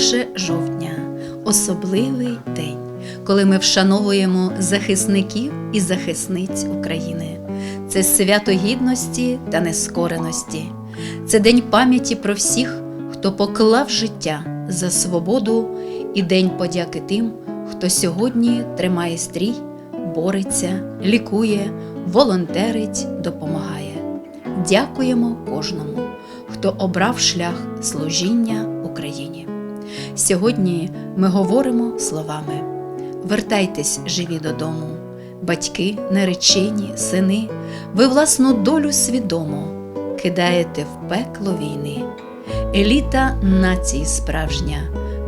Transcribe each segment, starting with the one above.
1 жовтня особливий день, коли ми вшановуємо захисників і захисниць України. Це свято гідності та нескореності. Це день пам'яті про всіх, хто поклав життя за свободу, і день подяки тим, хто сьогодні тримає стрій, бореться, лікує, волонтерить, допомагає. Дякуємо кожному, хто обрав шлях служіння Україні. Сьогодні ми говоримо словами: вертайтесь живі додому, батьки, наречені, сини, ви власну долю свідомо кидаєте в пекло війни. Еліта нації справжня,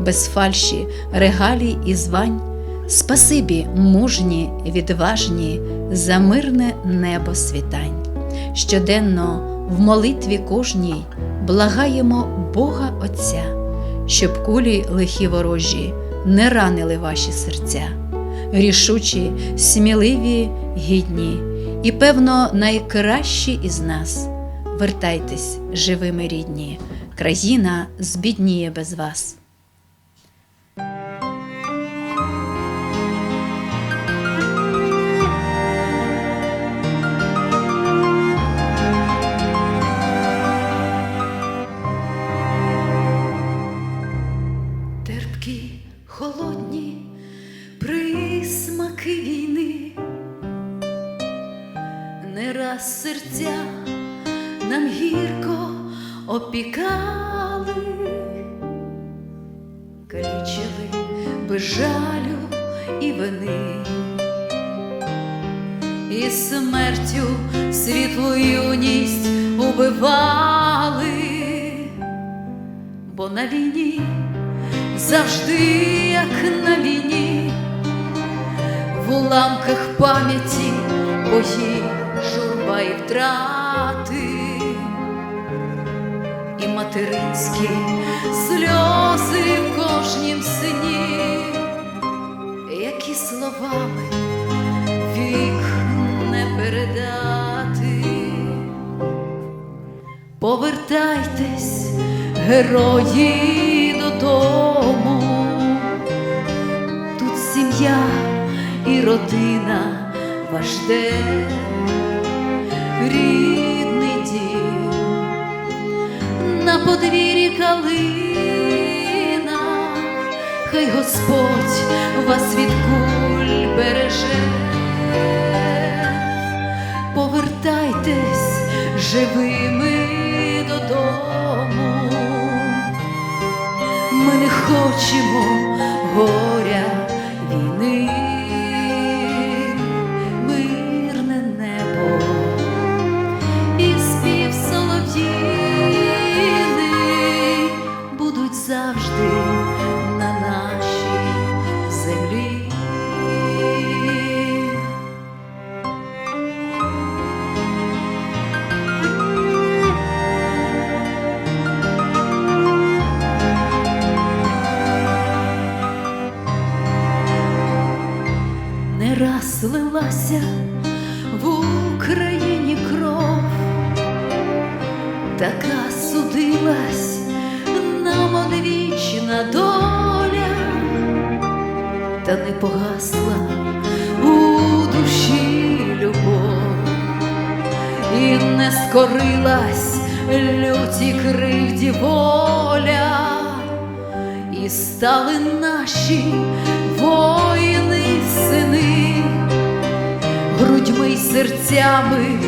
без фальші, регалій і звань. Спасибі, мужні, відважні, за мирне небо світань. Щоденно в молитві кожній благаємо Бога Отця, щоб кулі лихі ворожі не ранили ваші серця, рішучі, сміливі, гідні і, певно, найкращі із нас. Вертайтесь, живими рідні, країна збідніє без вас. Присмаки війни, не раз серця нам гірко опікали, калічили без жалю і вини, і смертю світлу юність убивали, бо на війні завжди, як на війні, в уламках пам'яті бої, журба і втрати, і материнські сльози в кожнім сині, які словами вік не передати. Повертайтесь, герої додому, родина ваш день, рідний дім, на подвір'ї калина, хай Господь вас від куль береже, повертайтесь живими додому. Ми не хочемо горя війни, раз в Україні кров, така судилась нам одвічна доля, та не погасла у душі любов, і не скорилась люті кривді воля і стали наші воїни сини, грудьми й серцями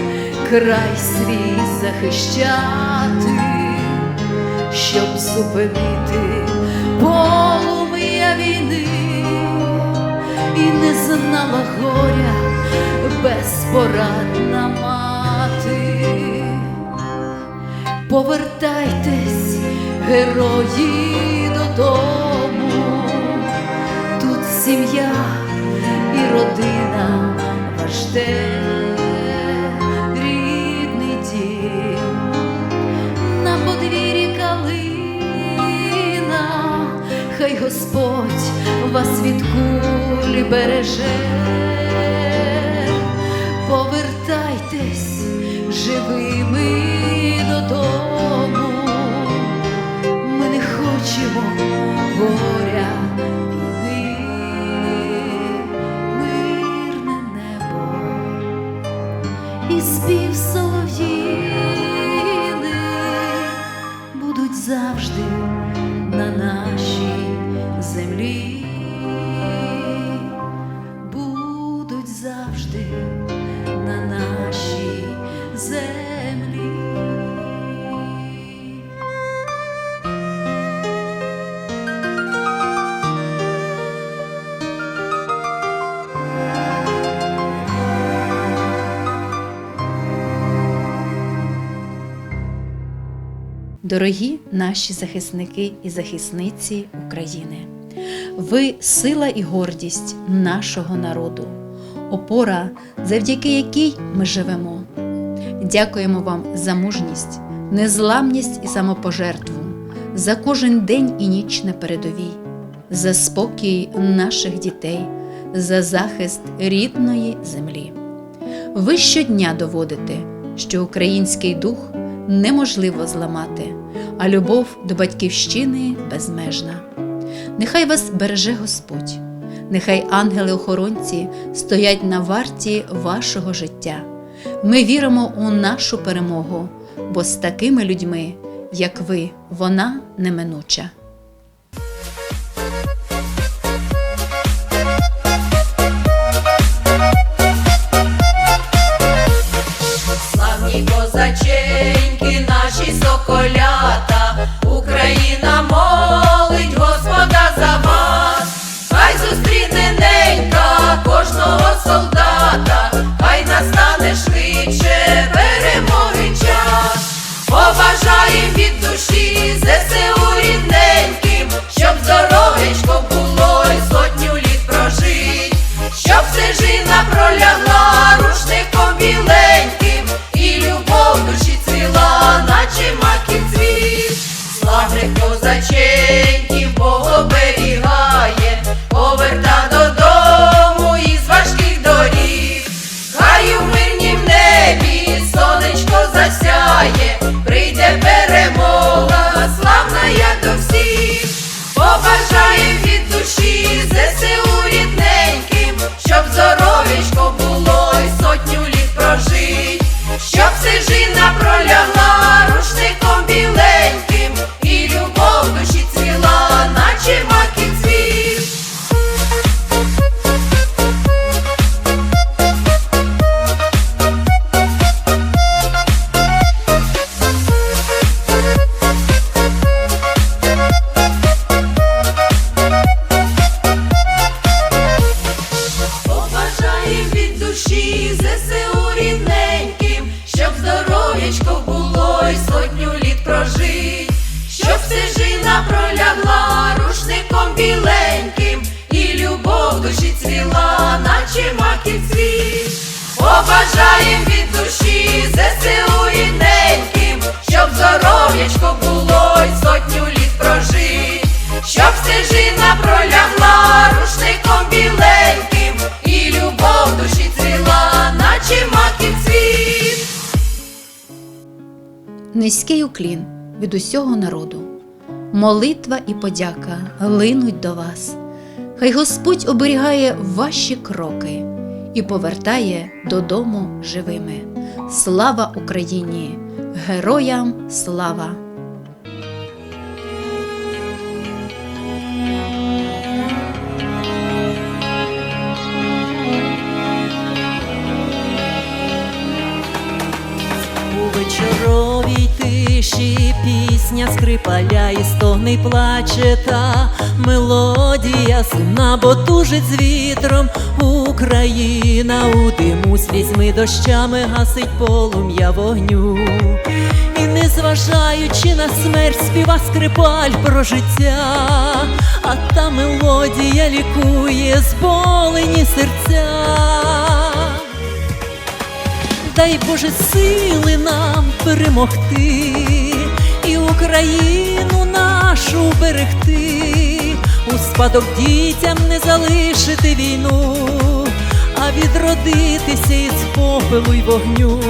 край свій захищати, щоб зупинити полум'я війни, і не знала горя безпорадна мати. Повертайтесь, герої додому, тут сім'я і родина день, рідний дім, на подвір'ї калина, хай Господь вас від кулі береже, на нашій землі. Дорогі наші захисники і захисниці України, ви сила і гордість нашого народу, опора, завдяки якій ми живемо. Дякуємо вам за мужність, незламність і самопожертву, за кожен день і ніч на передовій, за спокій наших дітей, за захист рідної землі. Ви щодня доводите, що український дух неможливо зламати, а любов до батьківщини безмежна. Нехай вас береже Господь, нехай ангели-охоронці стоять на варті вашого життя. Ми віримо у нашу перемогу, бо з такими людьми, як ви, вона неминуча. Україна душі ЗСУ рідненьким, щоб здоров'ячко було й сотню літ прожить, щоб стежина пролягла рушником біленьким, і любов душі цвіла, наче маків цвіт. Побажаєм від душі ЗСУ рідненьким, щоб здоров'ячко було й сотню літ прожить, щоб стежина пролягла рушником біленьким, Низький уклін від усього народу, молитва і подяка линуть до вас. Хай Господь оберігає ваші кроки і повертає додому живими. Слава Україні! Героям слава! Тиші пісня скрипаля і стогне плаче та мелодія сумна, бо тужить з вітром Україна. У диму слізьми дощами гасить полум'я вогню. І незважаючи на смерть, співа скрипаль про життя, а та мелодія лікує зболені серця. Дай Боже сили нам перемогти Україну нашу берегти, у спадок дітям не залишити війну, а відродитися із попелу й вогню.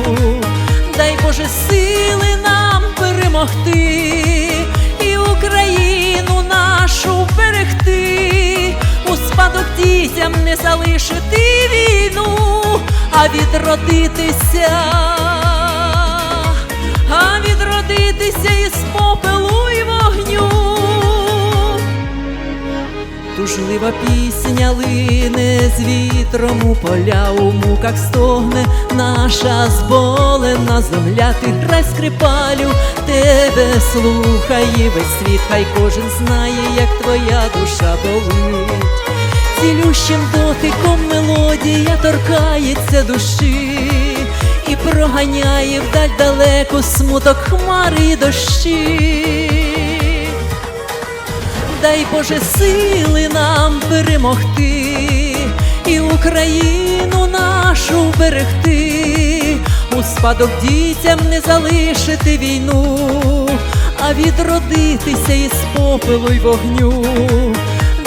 Дай Боже сили нам перемогти і Україну нашу берегти, у спадок дітям не залишити війну, а відродитися, тужлива пісня лине з вітром у поля, у муках стогне наша зболена земля, ти грай скрипалю, тебе слухає весь світ, хай кожен знає, як твоя душа болить. Цілющим дотиком мелодія торкається душі і проганяє вдаль далеко смуток хмари й дощі. Дай Боже сили нам перемогти і Україну нашу берегти, у спадок дітям не залишити війну, а відродитися із попелу й вогню.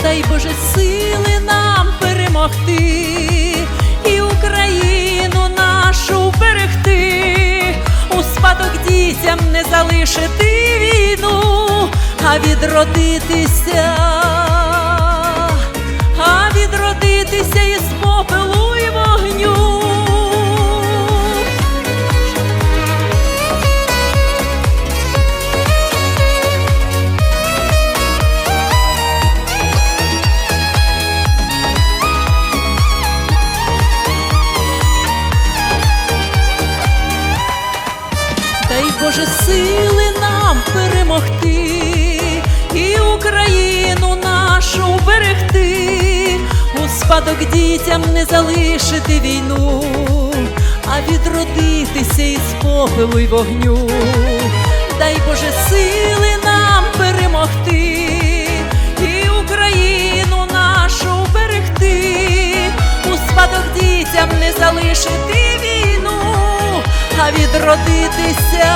Дай Боже сили нам перемогти і Україну нашу берегти, у спадок дітям не залишити війну, а відродитися, а відродитися спадок дітям не залишити війну, а відродитися із попелу й вогню. Дай Боже сили нам перемогти і Україну нашу берегти, у спадок дітям не залишити війну, а відродитися